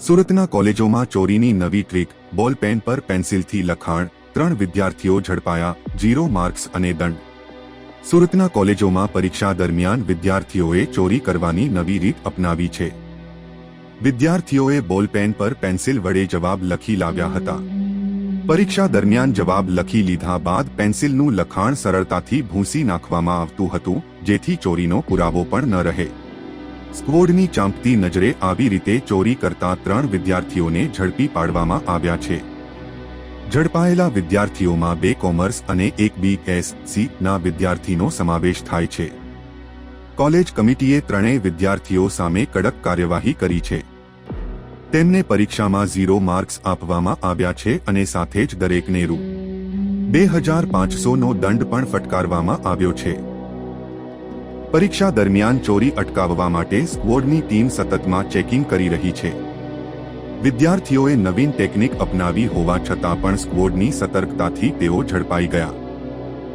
સુરતના કોલેજોમાં ચોરીની નવી ટ્રીક, બોલ પેન પર પેન્સિલથી લખાણ, ત્રણ વિદ્યાર્થીઓ ઝડપાયા, ઝીરો માર્ક્સ અને દંડ. સુરતના કોલેજોમાં પરીક્ષા દરમિયાન વિદ્યાર્થીઓએ ચોરી કરવાની નવી રીત અપનાવી છે. વિદ્યાર્થીઓએ બોલ પેન પર પેન્સિલ વડે જવાબ લખી લાવ્યા હતા. પરીક્ષા દરમિયાન જવાબ લખી લીધા બાદ પેન્સિલનું લખાણ સરળતાથી ભૂંસી નાખવામાં આવતું હતું, જેથી ચોરીનો પુરાવો પણ ન રહે. સ્ક્વોડની ચાંપતી નજરે આવી રીતે ચોરી કરતા ત્રણ વિદ્યાર્થીઓને ઝડપી પાડવામાં આવ્યા છે. ઝડપાયેલા વિદ્યાર્થીઓમાં બે કોમર્સ અને એક બી એસ સી ના વિદ્યાર્થીનો સમાવેશ થાય છે. કોલેજ કમિટીએ ત્રણેય વિદ્યાર્થીઓ સામે કડક કાર્યવાહી કરી છે. તેમને પરીક્ષામાં ઝીરો માર્ક્સ આપવામાં આવ્યા છે અને સાથે જ દરેકને રૂ. બે હજાર પાંચસોનો દંડ પણ ફટકારવામાં આવ્યો છે. પરીક્ષા દરમિયાન ચોરી અટકાવવા માટે સ્કવોડની ટીમ સતતમાં ચેકિંગ કરી રહી છે. વિદ્યાર્થીઓએ નવીન ટેકનિક અપનાવી હોવા છતાં પણ સ્કવોડની સતર્કતાથી તેઓ ઝડપાઈ ગયા.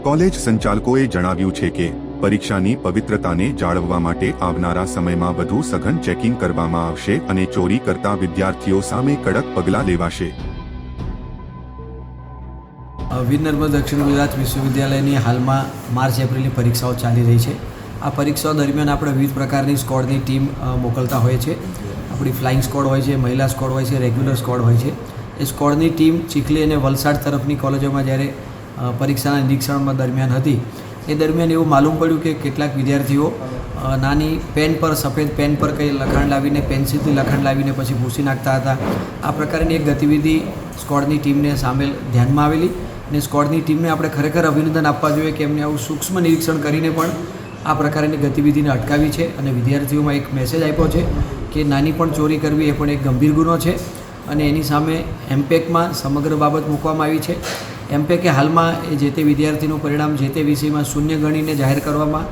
કોલેજ સંચાલકોએ જણાવ્યું છે કે, પરીક્ષાની પવિત્રતાને જાળવવા માટે આવનારા સમયમાં વધુ સઘન ચેકિંગ કરવામાં આવશે અને ચોરી કરતા વિદ્યાર્થીઓ સામે કડક પગલાં લેવાશે. વિનર્મ દક્ષિણ ગુજરાત વિશ્વવિદ્યાલયની હાલમાં માર્ચ, એપ્રિલની પરીક્ષાઓ ચાલી રહી છે. આ પરીક્ષાઓ દરમિયાન આપણે વિવિધ પ્રકારની સ્કોડની ટીમ મોકલતા હોઈએ છીએ. આપણી ફ્લાઇંગ સ્કોડ હોય છે, મહિલા સ્કોડ હોય છે રેગ્યુલર સ્કોડ હોય છે. એ સ્કોડની ટીમ ચીખલી અને વલસાડ તરફની કોલેજોમાં જ્યારે પરીક્ષાના નિરીક્ષણમાં દરમિયાન હતી, એ દરમિયાન એવું માલુમ પડ્યું કે કેટલાક વિદ્યાર્થીઓ નાની પેન પર, સફેદ પેન પર કંઈ લખાણ લાવીને પેન્સિલથી લખાણ લાવીને પછી ભૂસી નાખતા હતા. આ પ્રકારની એક ગતિવિધિ સ્કોડની ટીમને સામેલ ધ્યાનમાં આવેલી અને સ્કોડની ટીમને આપણે ખરેખર અભિનંદન આપવા જોઈએ કે એમને આવું સૂક્ષ્મ નિરીક્ષણ કરીને પણ આ પ્રકારની ગતિવિધિને અટકાવી છે અને વિદ્યાર્થીઓમાં એક મેસેજ આપ્યો છે કે નાની પણ ચોરી કરવી એ પણ એક ગંભીર ગુનો છે અને એની સામે એમપેકમાં સમગ્ર બાબત મૂકવામાં આવી છે. એમપેકે હાલમાં એ જે તે વિદ્યાર્થીનું પરિણામ જે તે વિષયમાં શૂન્ય ગણીને જાહેર કરવામાં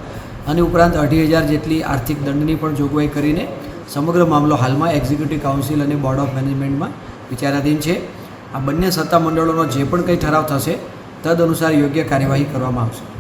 અને ઉપરાંત અઢી હજાર જેટલી આર્થિક દંડની પણ જોગવાઈ કરીને સમગ્ર મામલો હાલમાં એક્ઝિક્યુટિવ કાઉન્સિલ અને બોર્ડ ઓફ મેનેજમેન્ટમાં વિચારાધીન છે. આ બંને સત્તા મંડળોનો જે પણ કંઈ ઠરાવ થશે તદ અનુસાર યોગ્ય કાર્યવાહી કરવામાં આવશે.